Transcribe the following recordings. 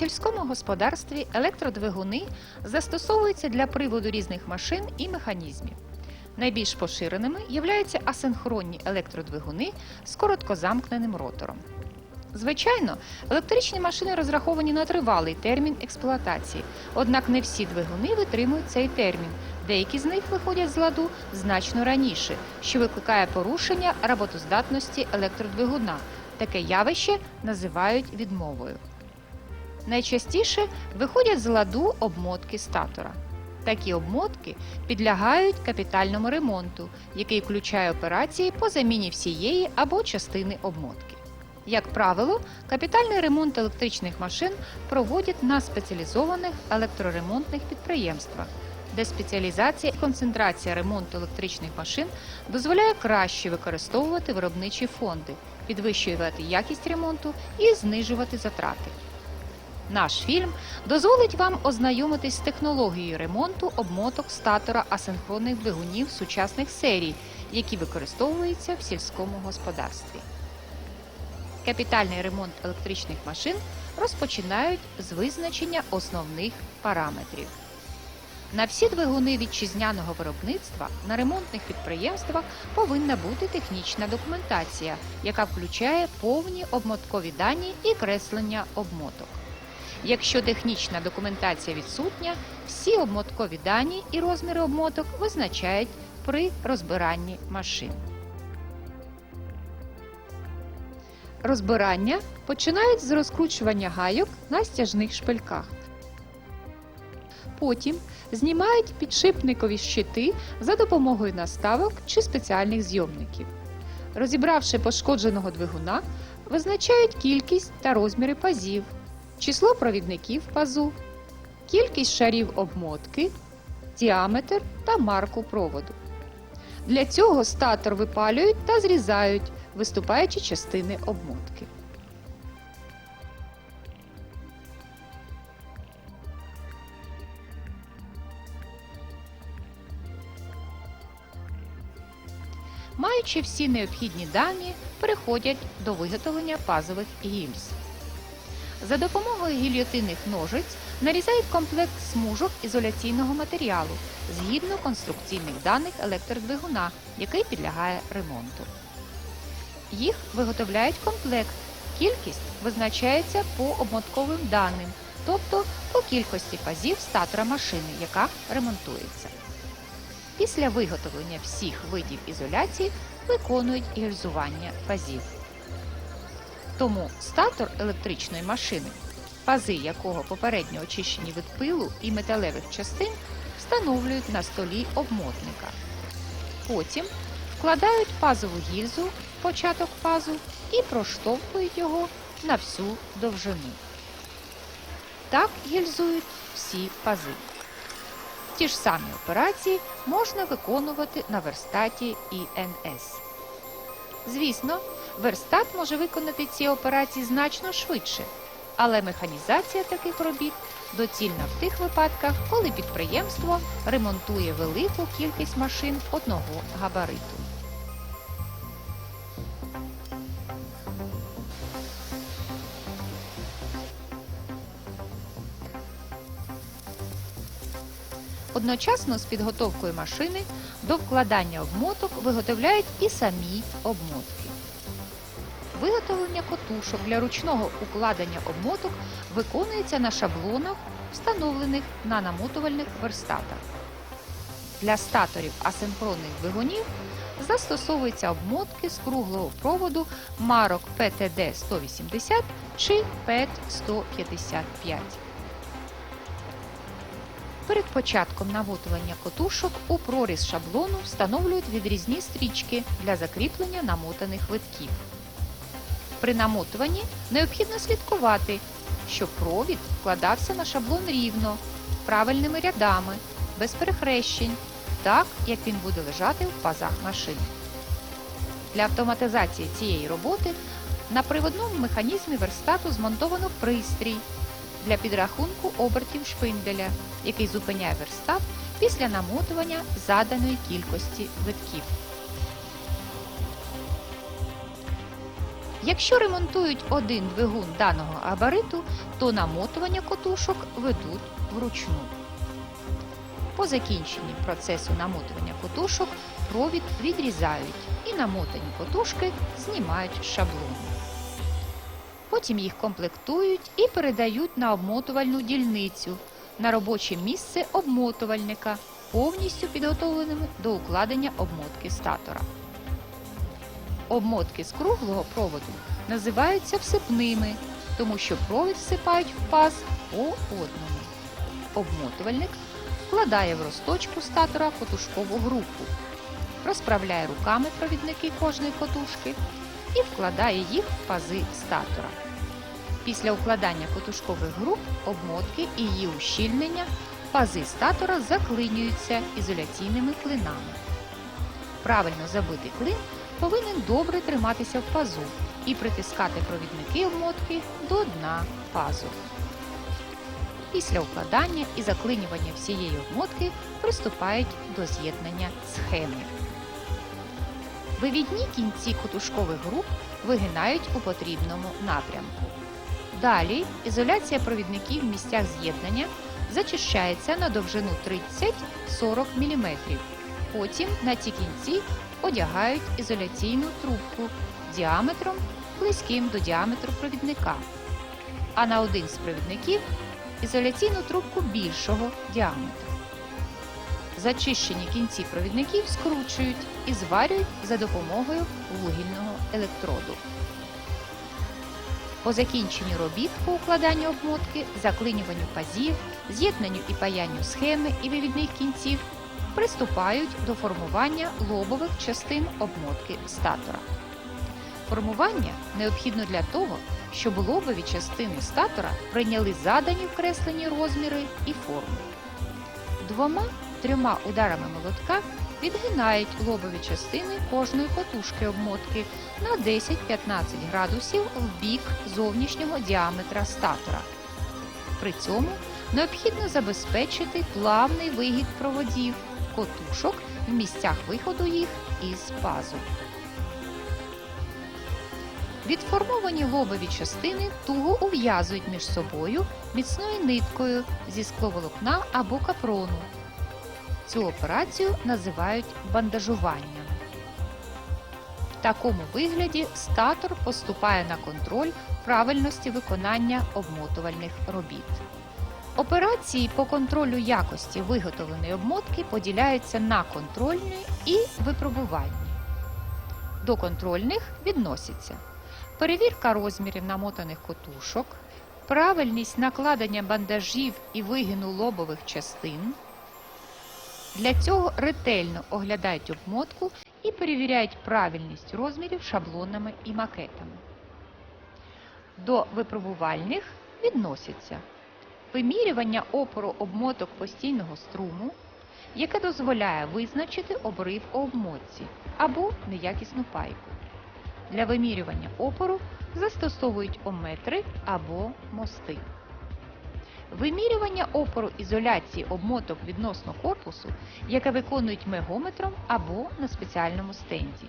Сільському господарстві електродвигуни застосовуються для приводу різних машин і механізмів. Найбільш поширеними являються асинхронні електродвигуни з короткозамкненим ротором. Звичайно, електричні машини розраховані на тривалий термін експлуатації, однак не всі двигуни витримують цей термін. Деякі з них виходять з ладу значно раніше, що викликає порушення роботоздатності електродвигуна. Таке явище називають відмовою. Найчастіше виходять з ладу обмотки статора. Такі обмотки підлягають капітальному ремонту, який включає операції по заміні всієї або частини обмотки. Як правило, капітальний ремонт електричних машин проводять на спеціалізованих електроремонтних підприємствах, де спеціалізація і концентрація ремонту електричних машин дозволяє краще використовувати виробничі фонди, підвищувати якість ремонту і знижувати затрати. Наш фільм дозволить вам ознайомитись з технологією ремонту обмоток статора асинхронних двигунів сучасних серій, які використовуються в сільському господарстві. Капітальний ремонт електричних машин розпочинають з визначення основних параметрів. На всі двигуни вітчизняного виробництва на ремонтних підприємствах повинна бути технічна документація, яка включає повні обмоткові дані і креслення обмоток. Якщо технічна документація відсутня, всі обмоткові дані і розміри обмоток визначають при розбиранні машин. Розбирання починають з розкручування гайок на стяжних шпильках. Потім знімають підшипникові щити за допомогою наставок чи спеціальних зйомників. Розібравши пошкодженого двигуна, визначають кількість та розміри пазів, число провідників пазу, кількість шарів обмотки, діаметр та марку проводу. Для цього статор випалюють та зрізають виступаючі частини обмотки. Маючи всі необхідні дані, переходять до виготовлення пазових гільз. За допомогою гільйотинних ножиць нарізають комплект смужок ізоляційного матеріалу згідно конструкційних даних електродвигуна, який підлягає ремонту. Їх виготовляють комплект. Кількість визначається по обмотковим даним, тобто по кількості фазів статора машини, яка ремонтується. Після виготовлення всіх видів ізоляції виконують гільзування фазів. Тому статор електричної машини, фази якого попередньо очищені від пилу і металевих частин, встановлюють на столі обмотника. Потім вкладають пазову гільзу в початок пазу і проштовхують його на всю довжину. Так гільзують всі пази. Ті ж самі операції можна виконувати на верстаті ІНС. Звісно, верстат може виконати ці операції значно швидше, але механізація таких робіт доцільна в тих випадках, коли підприємство ремонтує велику кількість машин одного габариту. Одночасно з підготовкою машини до вкладання обмоток виготовляють і самі обмотки. Виготовлення котушок для ручного укладення обмоток виконується на шаблонах, встановлених на намотувальних верстатах. Для статорів асинхронних двигунів застосовуються обмотки з круглого проводу марок PTD 180 чи PET 155. Перед початком намотування котушок у проріз шаблону встановлюють відрізні стрічки для закріплення намотаних витків. При намотуванні необхідно слідкувати, щоб провід вкладався на шаблон рівно, правильними рядами, без перехрещень, так як він буде лежати в пазах машини. Для автоматизації цієї роботи на приводному механізмі верстату змонтовано пристрій для підрахунку обертів шпинделя, який зупиняє верстат після намотування заданої кількості витків. Якщо ремонтують один двигун даного габариту, то намотування котушок ведуть вручну. По закінченні процесу намотування котушок провід відрізають і намотані котушки знімають з шаблону. Потім їх комплектують і передають на обмотувальну дільницю на робоче місце обмотувальника, повністю підготовленими до укладення обмотки статора. Обмотки з круглого проводу називаються всипними, тому що провід всипають в паз по одному. Обмотувальник вкладає в розточку статора котушкову групу, розправляє руками провідники кожної котушки і вкладає їх в пази статора. Після укладання котушкових груп, обмотки і її ущільнення пази статора заклинюються ізоляційними клинами. Правильно забитий клин повинен добре триматися в пазу і притискати провідники обмотки до дна пазу. Після укладання і заклинювання всієї обмотки приступають до з'єднання схеми. Вивідні кінці котушкових груп вигинають у потрібному напрямку. Далі ізоляція провідників в місцях з'єднання зачищається на довжину 30-40 мм. Потім на ці кінці одягають ізоляційну трубку діаметром близьким до діаметру провідника, а на один з провідників ізоляційну трубку більшого діаметру. Зачищені кінці провідників скручують і зварюють за допомогою вугільного електроду. По закінченню робіт по укладанню обмотки, заклинюванню пазів, з'єднанню і паянню схеми і вивідних кінців приступають до формування лобових частин обмотки статора. Формування необхідно для того, щоб лобові частини статора прийняли задані вкреслені розміри і форму. Двома-трьома ударами молотка відгинають лобові частини кожної котушки обмотки на 10-15 градусів в бік зовнішнього діаметра статора. При цьому необхідно забезпечити плавний вигід проводів котушок в місцях виходу їх із пазу. Відформовані лобові частини туго ув'язують між собою міцною ниткою зі скловолокна або капрону. Цю операцію називають бандажуванням. В такому вигляді статор поступає на контроль правильності виконання обмотувальних робіт. Операції по контролю якості виготовленої обмотки поділяються на контрольні і випробувальні. До контрольних відносяться перевірка розмірів намотаних котушок, правильність накладення бандажів і вигину лобових частин. Для цього ретельно оглядають обмотку і перевіряють правильність розмірів шаблонами і макетами. До випробувальних відносяться вимірювання опору обмоток постійного струму, яке дозволяє визначити обрив у обмотці або неякісну пайку. Для вимірювання опору застосовують ометри або мости. Вимірювання опору ізоляції обмоток відносно корпусу, яке виконують мегометром або на спеціальному стенді.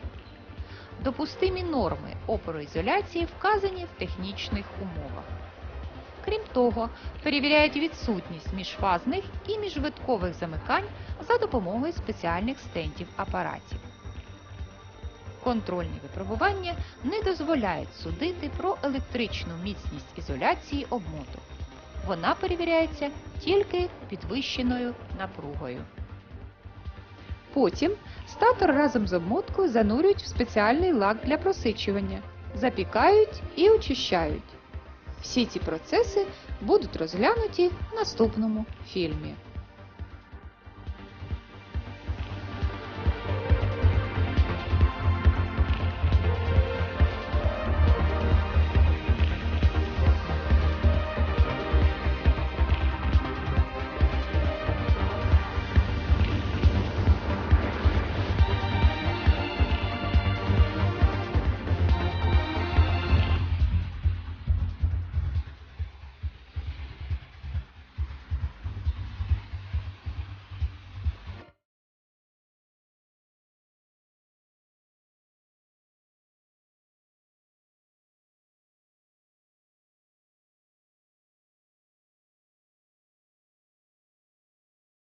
Допустимі норми опороізоляції вказані в технічних умовах. Крім того, перевіряють відсутність міжфазних і міжвиткових замикань за допомогою спеціальних стендів апаратів. Контрольні випробування не дозволяють судити про електричну міцність ізоляції обмоток. Вона перевіряється тільки підвищеною напругою. Потім статор разом з обмоткою занурюють в спеціальний лак для просичування, запікають і очищають. Всі ці процеси будуть розглянуті в наступному фільмі.